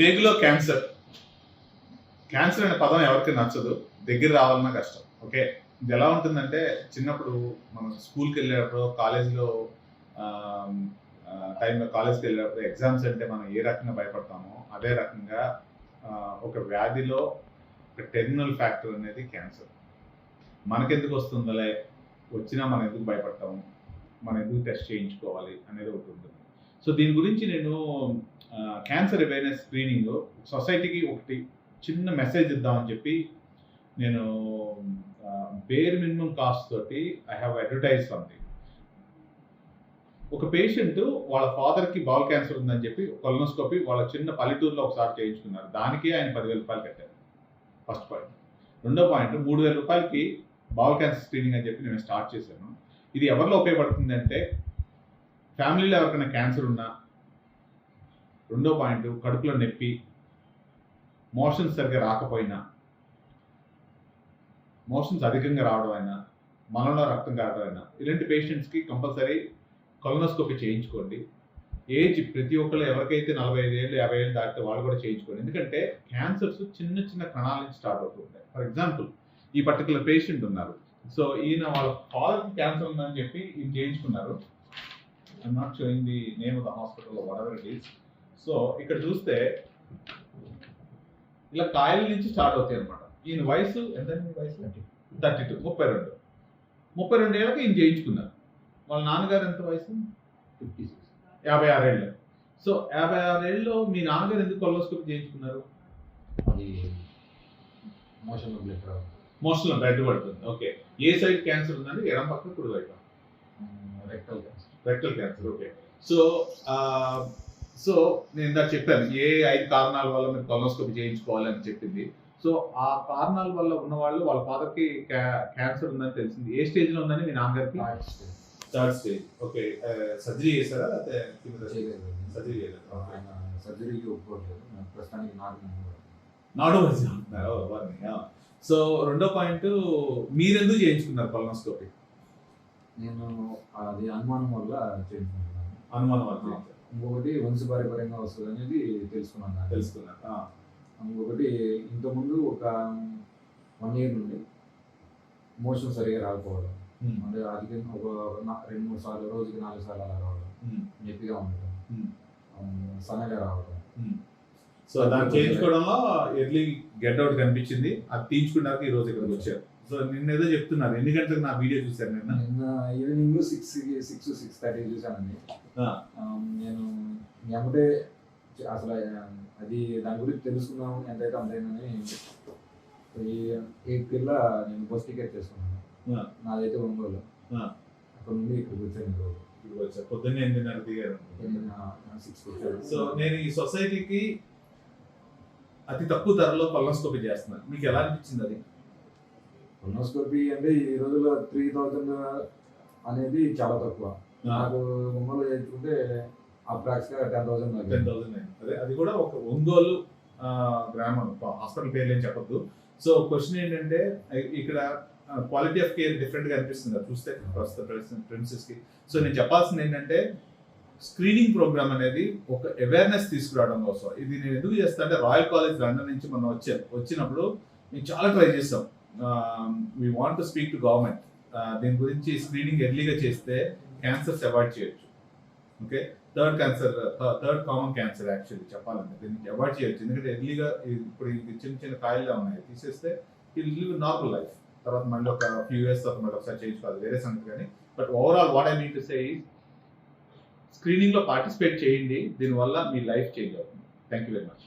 పేగులో cancer. Cancer అనే పదం ఎవరికి నచ్చదు. దగ్గర రావాలన్నా కష్టం. ఓకే? ఇది ఎలా ఉంటుందంటే చిన్నప్పుడు మనం స్కూల్కి వెళ్ళేటప్పుడు కాలేజీలో టైంలో కాలేజ్కి వెళ్ళేటప్పుడు ఎగ్జామ్స్ అంటే మనం ఏ రకంగా భయపడతామో అదే రకంగా ఒక వ్యాధిలో ఒక టెర్మినల్ ఫ్యాక్టర్ అనేది క్యాన్సర్. మనకెందుకు వస్తుందలే? వచ్చినా మనం ఎందుకు భయపడతాము మనం ఎందుకు టెస్ట్ చేయించుకోవాలి? అనేది ఒకటి ఉంటుంది. సో దీని గురించి నేను క్యాన్సర్ అవేర్నెస్ స్క్రీనింగ్ సొసైటీకి ఒకటి చిన్న మెసేజ్ ఇద్దామని చెప్పి నేను బేర్ మినిమం కాస్ట్ తోటి ఐ హ్యావ్ అడ్వర్టైజ్ సంథింగ్ ఒక పేషెంట్ వాళ్ళ ఫాదర్కి బాల్ క్యాన్సర్ ఉందని చెప్పి కొలనోస్కోపీ వాళ్ళ చిన్న పల్లెటూరులో ఒకసారి చేయించుకున్నారు. దానికి ఆయన పదివేల రూపాయలు కట్టారు. ఫస్ట్ పాయింట్ రెండో పాయింట్ మూడు వేల రూపాయలకి బాల్ క్యాన్సర్ స్క్రీనింగ్ అని చెప్పి నేను స్టార్ట్ చేశాను. ఇది ఎవరిలో ఉపయోగపడుతుంది అంటే ఫ్యామిలీలో ఎవరికైనా క్యాన్సర్ ఉన్నా రెండో పాయింట్ కడుపులో నొప్పి మోషన్స్ సరిగ్గా రాకపోయినా మోషన్స్ అధికంగా రావడం అయినా మలంలో రక్తం కావడం అయినా ఇలాంటి పేషెంట్స్కి కంపల్సరీ కొలనోస్కోపీ చేయించుకోండి. ఏజ్ ప్రతి ఒక్కరు ఎవరికైతే నలభై ఐదు ఏళ్ళు యాభై ఏళ్ళు దాటితే వాళ్ళు కూడా చేయించుకోండి. ఎందుకంటే క్యాన్సర్స్ చిన్న చిన్న కణాల నుంచి స్టార్ట్ అవుతుంటాయి ఫర్ ఎగ్జాంపుల్ ఈ పర్టికులర్ పేషెంట్ ఉన్నారు. సో ఈయన వాళ్ళ ఫాదర్కి క్యాన్సర్ ఉందని చెప్పి ఈయన చేయించుకున్నారు. I'm not showing the name of the hospital whatever it is so ఇక్కడ చూస్తే ఇలా కాయల నుంచి స్టార్ట్ అవుతాయి అనమాట ఈయన వయసు ఎంత వయసు థర్టీ. టూ ముప్పై రెండు. ముప్పై రెండు ఏళ్ళకి ఈయన చేయించుకున్నారు. వాళ్ళ నాన్నగారు ఎంత వయసు? ఫిఫ్టీ సిక్స్ యాభై ఆరేళ్ళు. సో యాభై ఆరేళ్ళలో మీ నాన్నగారు ఎందుకు కొలోస్కోపీ చేయించుకున్నారు? మోషన్ బ్లడ్ పడుతుంది. ఓకే. ఏ సైడ్ క్యాన్సర్ ఉందండి ఎడం పక్క కుడి వైపు. Rectal cancer. Rectal cancer okay so so నేను ఇందాక చెప్పాను ఏ ఐదు కారణాల వల్ల మీరు కొలోస్కోపీ చేయించుకోవాలని చెప్పింది. సో ఆ కారణాల వల్ల ఉన్న వాళ్ళు వాళ్ళ ఫాదర్కి క్యాన్సర్ ఉందని తెలిసింది. ఏ స్టేజ్లో ఉందని మీ నాన్నగారికి? థర్డ్ స్టేజ్ ఓకే సర్జరీ చేశారా? లేకపోతే సర్జరీ చేయలేదు. సర్జరీకి ఒప్పుకోవట్లేదు నాకు ప్రస్తుతానికి నార్మల్ నాడు సో రెండో పాయింట్ మీరెందుకు చేయించుకున్నారు కొలనోస్కోపీ నేను అది అనుమానం వల్ల చేయించుకుంటున్నాను అనుమానం వల్ల ఇంకొకటి వంశపారపర్యంగా వస్తుంది అనేది తెలుసుకున్నాను ఆ, ఇంకొకటి ఇంతకుముందు ఒక వన్ ఇయర్ నుండి మోషన్ సరిగా రాకపోవడం. అంటే అధికంగా ఒక రెండు మూడు సార్లు రోజుకి నాలుగు సార్లు అలా రావడం. నొప్పిగా ఉండటం సన్నగా రావడం. సో దాన్ని చేయించుకోవడంలో ఎర్లీ గెట్ అవుట్ కనిపించింది. అది తీయించుకున్నాక ఈ రోజు ఇక్కడికి వచ్చారు. సో నిన్న ఏదో చెప్తున్నారు. ఎన్ని గంటలకు నా వీడియో చూశారు నిన్న. నిన్న evening six six six thirty. ఆ, నేను మీ అమ్మటే అసలు అది దాని గురించి తెలుసుకుందాం ఎంతైతే అంతైందని ఎయిట్ కిల్ల నేను బస్ టికెట్ చేసుకున్నాను. నాదైతే ఒంగోలు. అక్కడ నుండి ఇక్కడికి వచ్చాను పొద్దున్నే ఎనిమిదిన్నర దిగారు. సిక్స్ సో నేను ఈ సొసైటీకి అతి తక్కువ ధరలో కొలనోస్కోపీ చేస్తున్నాను. మీకు ఎలా అనిపించింది అది? కొనోస్కోపీ అంటే ఈ రోజుల్లో త్రీ థౌజండ్ అనేది చాలా తక్కువ. నాకు ఒంగోలు చేయించుకుంటే అప్రాక్స్గా టెన్ థౌసండ్ టెన్ థౌసండ్ అదే అది కూడా ఒక ఒంగోలు గ్రామం హాస్పిటల్ పేర్లు ఏం చెప్పొద్దు. సో క్వశ్చన్ ఏంటంటే ఇక్కడ క్వాలిటీ ఆఫ్ కేర్ డిఫరెంట్గా అనిపిస్తుంది కదా చూస్తే ప్రస్తుత ప్రిన్సెస్కి. సో నేను చెప్పాల్సింది ఏంటంటే స్క్రీనింగ్ ప్రోగ్రామ్ అనేది ఒక అవేర్నెస్ తీసుకురావడం కోసం. ఇది నేను ఎందుకు చేస్తా అంటే రాయల్ కాలేజ్ లండన్ నుంచి మనం వచ్చాం వచ్చినప్పుడు మేము చాలా ట్రై చేస్తాం we want to speak to government దీని గురించి స్క్రీనింగ్ ఎర్లీగా చేస్తే క్యాన్సర్స్ అవాయిడ్ చేయొచ్చు. Okay third cancer third common cancer actually చెప్పాలంటే. దీనికి అవాయిడ్ చేయొచ్చు. ఎందుకంటే ఎర్లీగా ఇప్పుడు ఇది చిన్న చిన్న కాయలుగా ఉన్నాయి. తీసేస్తే ఇట్ లివ్ నార్మల్ లైఫ్ తర్వాత మళ్ళీ ఒక ఫ్యూ ఇయర్స్ తర్వాత మళ్ళీ ఒకసారి చేయించుకోవాలి వేరే సంగతి కానీ. But overall what I mean to say స్క్రీనింగ్లో participate చేయండి. దీనివల్ల మీ లైఫ్ చేంజ్ అవుతుంది. Thank you very much